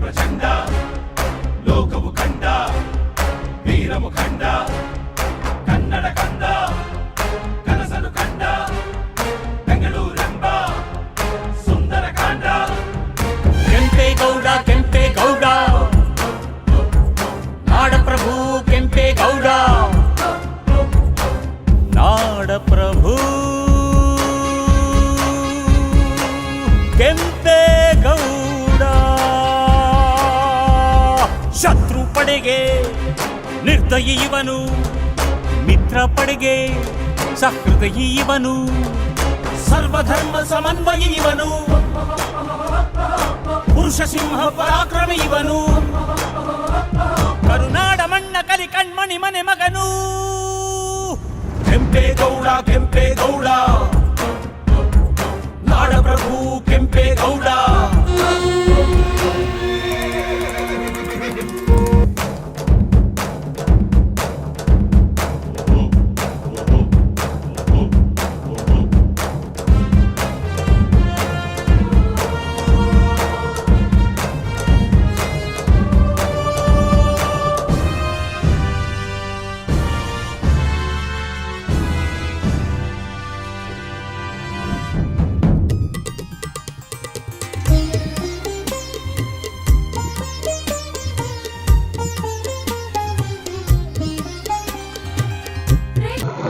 ప్రచండ లోకము ఖండ వీరము ఖండ కన్నడ కంద కనసను ఖండ బెంగళూరెంబ సుందర కాండ కెంపే గౌడ కెంపే గౌడ నాడ ప్రభు కెంపే గౌడ నాడ ప్రభు. ಶತ್ರು ಪಡೆಗೆ, ನಿರ್ದಯಿ ಇವನು, ಮಿತ್ರ ಪಡೆಗೆ, ಸಹೃದಯಿ ಇವನು, ಸರ್ವಧರ್ಮ ಸಮನ್ವಯಿವನು ಪುರುಷ ಸಿಂಹ ಪರಾಕ್ರಮಿ ಇವನು, ಕರುನಾಡ ಮಣ್ಣ ಕಲಿ ಕಣ್ಮಣಿ ಮನೆ ಮಗನು. ಕೆಂಪೇಗೌಡ ಕೆಂಪೇಗೌಡ ನಾಡಪ್ರಭು ಕೆಂಪೇಗೌಡ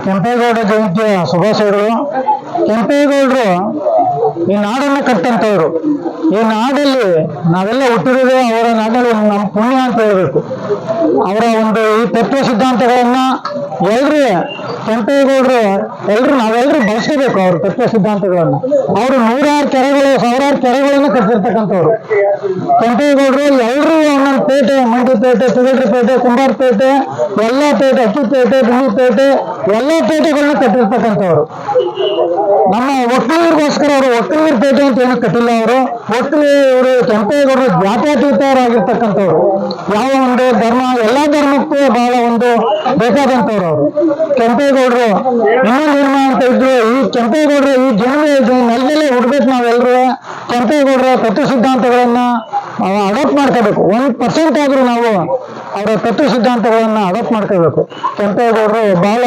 ಕೆಂಪೇಗೌಡ ಜಯಂತಿಯ ಶುಭಾಶಯಗಳು. ಕೆಂಪೇಗೌಡರು ಈ ನಾಡನ್ನು ಕಟ್ಟಂತವ್ರು. ಈ ನಾಡಲ್ಲಿ ನಾವೆಲ್ಲ ಹುಟ್ಟಿರೋದು ಅವರ ನಾಡಲ್ಲಿ ನಮ್ಮ ಪುಣ್ಯ ಅಂತ ಹೇಳ್ಬೇಕು. ಅವರ ಒಂದು ಈ ತತ್ವ ಸಿದ್ಧಾಂತಗಳನ್ನ ಎಲ್ರು ಕೆಂಪೇಗೌಡರು, ಎಲ್ರು ನಾವೆಲ್ಲರೂ ಬಳಸಬೇಕು ಅವ್ರ ತತ್ವ ಸಿದ್ಧಾಂತಗಳನ್ನು. ಅವರು ನೂರಾರು ಕೆರೆಗಳು, ಸಾವಿರಾರು ಕೆರೆಗಳನ್ನು ಕಟ್ಟಿರ್ತಕ್ಕಂಥವ್ರು. ಕೆಂಪೇಗೌಡರು ಎಲ್ಲರೂ ಒಂದೊಂದು ಪೇಟೆ ಮಂಡಿಪೇಟೆ ಪೇಟೆ ಕುಂಬಾರಪೇಟೆ ಎಲ್ಲ ಪೇಟೆ ಅಕ್ಕಿಪೇಟೆ ಪೇಟೆ ಎಲ್ಲ ಪೇಟೆಗಳನ್ನ ಕಟ್ಟಿರ್ತಕ್ಕಂಥವ್ರು. ನಮ್ಮ ಒಕ್ಕಲಿಗರಿಗೋಸ್ಕರ ಅವರು ಒಕ್ಕಲಿಗರ ಪೇಟೆ ಅಂತ ಏನು ಕಟ್ಟಿಲ್ಲ ಅವರು. ಒಕ್ಕಲಿ ಇವರು ಕೆಂಪೇಗೌಡರು ಜಾತ್ಯಾತೀತರಾಗಿರ್ತಕ್ಕಂಥವ್ರು. ಯಾವ ಒಂದು ಧರ್ಮ, ಎಲ್ಲ ಧರ್ಮಕ್ಕೂ ಬಹಳ ಒಂದು ಬೇಕಾದಂಥವ್ರು ಅವರು. ಕೆಂಪೇಗೌಡರು, ಇನ್ನೊಂದು ಧರ್ಮ ಅಂತ ಇದ್ರು ಈ ಕೆಂಪೇಗೌಡರು ಈ ಜನ ನೆಲದಲ್ಲೇ ಹುಡ್ಬೇಕು ನಾವೆಲ್ಲರೂ ಕೆಂಪೇಗೌಡರ ತತ್ವ ಸಿದ್ಧಾಂತಗಳನ್ನ ಅಡಾಪ್ಟ್ ಮಾಡ್ಕೋಬೇಕು. ಒಂದ್ ಪರ್ಸೆಂಟ್ ಆದ್ರೂ ನಾವು ಅವರ ತತ್ವ ಸಿದ್ಧಾಂತಗಳನ್ನ ಅಡಾಪ್ಟ್ ಮಾಡ್ಕೋಬೇಕು. ಕೆಂಪೇಗೌಡರು ಬಹಳ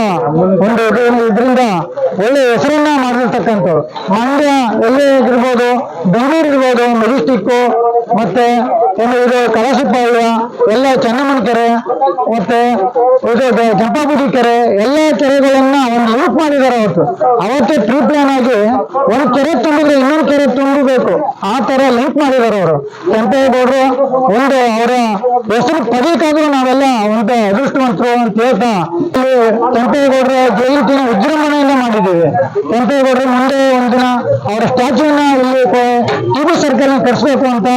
ಒಂದು ಇದು- ಇದರಿಂದ ಒಳ್ಳೆ ಹೆಸರನ್ನ ಮಾಡಿರ್ತಕ್ಕಂಥವ್ರು. ಮಂಡ್ಯ ಎಲ್ಲೇ ಇರ್ಬೋದು, ಬೆಂಗಳೂರು ಇರ್ಬೋದು ಮೆಜೆಸ್ಟಿಕ್ ಮತ್ತೆ ಇದು ಕಳಸಪಾಳ್ಯ ಎಲ್ಲ ಚೆನ್ನಮ್ಮನ ಕೆರೆ, ಮತ್ತೆ ಇದು ಜಂಪಾಬುದಿ ಕೆರೆ, ಎಲ್ಲ ಕೆರೆಗಳನ್ನ ಒಂದು ಲೂಟ್ ಮಾಡಿದ್ದಾರೆ ಅವತ್ತು. ಅವತ್ತೇ ಪ್ರೀ ಪ್ಲಾನ್ ಆಗಿ ಒಂದು ಕೆರೆ ತುಂಬಿದ್ರೆ ಇನ್ನೊಂದು ಕೆರೆ ತುಂಬಬೇಕು. ಆ ತರ ಲಿಂಕ್ ಮಾಡಿದ್ದಾರೆ ಅವರು. ಕೆಂಪೇಗೌಡರು ಒಂದು ಅವರ ಹೆಸರು ಪದಕ್ಕಾದ್ರೂ ನಾವೆಲ್ಲ ಒಂದು ಅದೃಷ್ಟವಂತರು ಅಂತ ಹೇಳ್ತಾ ಕೆಂಪೇಗೌಡರ ಜಯಂತಿನ ವಿಜೃಂಭಣೆಯಿಂದ ಮಾಡಿದ್ದೀವಿ. ಕೆಂಪೇಗೌಡರು ಮುಂದೆ ಒಂದಿನ ಅವರ ಸ್ಟ್ಯಾಚ್ಯೂನ ಇಲ್ಲಿ ಟಿಬು ಸರ್ಕಾರ ಕಟ್ಸ್ಬೇಕು ಅಂತ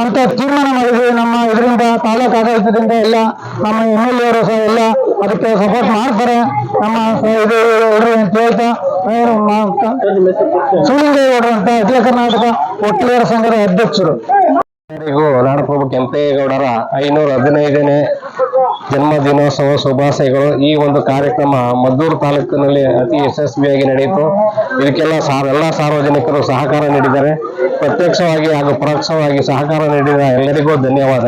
ಅಂತ ತೀರ್ಮಾನ ಮಾಡಿದ್ವಿ. ನಮ್ಮ ಇದರಿಂದ ತಾಲೂಕು ಆಡಳಿತದಿಂದ ಎಲ್ಲ ನಮ್ಮ ಎಂ ಎಲ್ ಎರು ಸಹ ಎಲ್ಲ ಅದಕ್ಕೆ ಸಪೋರ್ಟ್ ಮಾಡ್ತಾರೆ. ನಮ್ಮ ಇದು ಹೇಳ್ರಿ ಅಂತ ಹೇಳ್ತಾ ಶಿವಲಿಂಗೇಗೌಡರು ಅಂತ ಅಖಿಲ ಕರ್ನಾಟಕ ಒಕ್ಕಲಿಗರ ಸಂಘದ ಅಧ್ಯಕ್ಷರು. ಎಲ್ಲರಿಗೂ ಕೆಂಪೇಗೌಡರ ಐನೂರ ಹದಿನೈದನೇ ಜನ್ಮ ದಿನೋತ್ಸವ ಶುಭಾಶಯಗಳು. ಈ ಒಂದು ಕಾರ್ಯಕ್ರಮ ಮದ್ದೂರು ತಾಲೂಕಿನಲ್ಲಿ ಅತಿ ಯಶಸ್ವಿಯಾಗಿ ನಡೆಯಿತು. ಇದಕ್ಕೆಲ್ಲ ಎಲ್ಲ ಸಾರ್ವಜನಿಕರು ಸಹಕಾರ ನೀಡಿದ್ದಾರೆ. ಪ್ರತ್ಯಕ್ಷವಾಗಿ ಹಾಗೂ ಪರೋಕ್ಷವಾಗಿ ಸಹಕಾರ ನೀಡಿದ ಎಲ್ಲರಿಗೂ ಧನ್ಯವಾದ.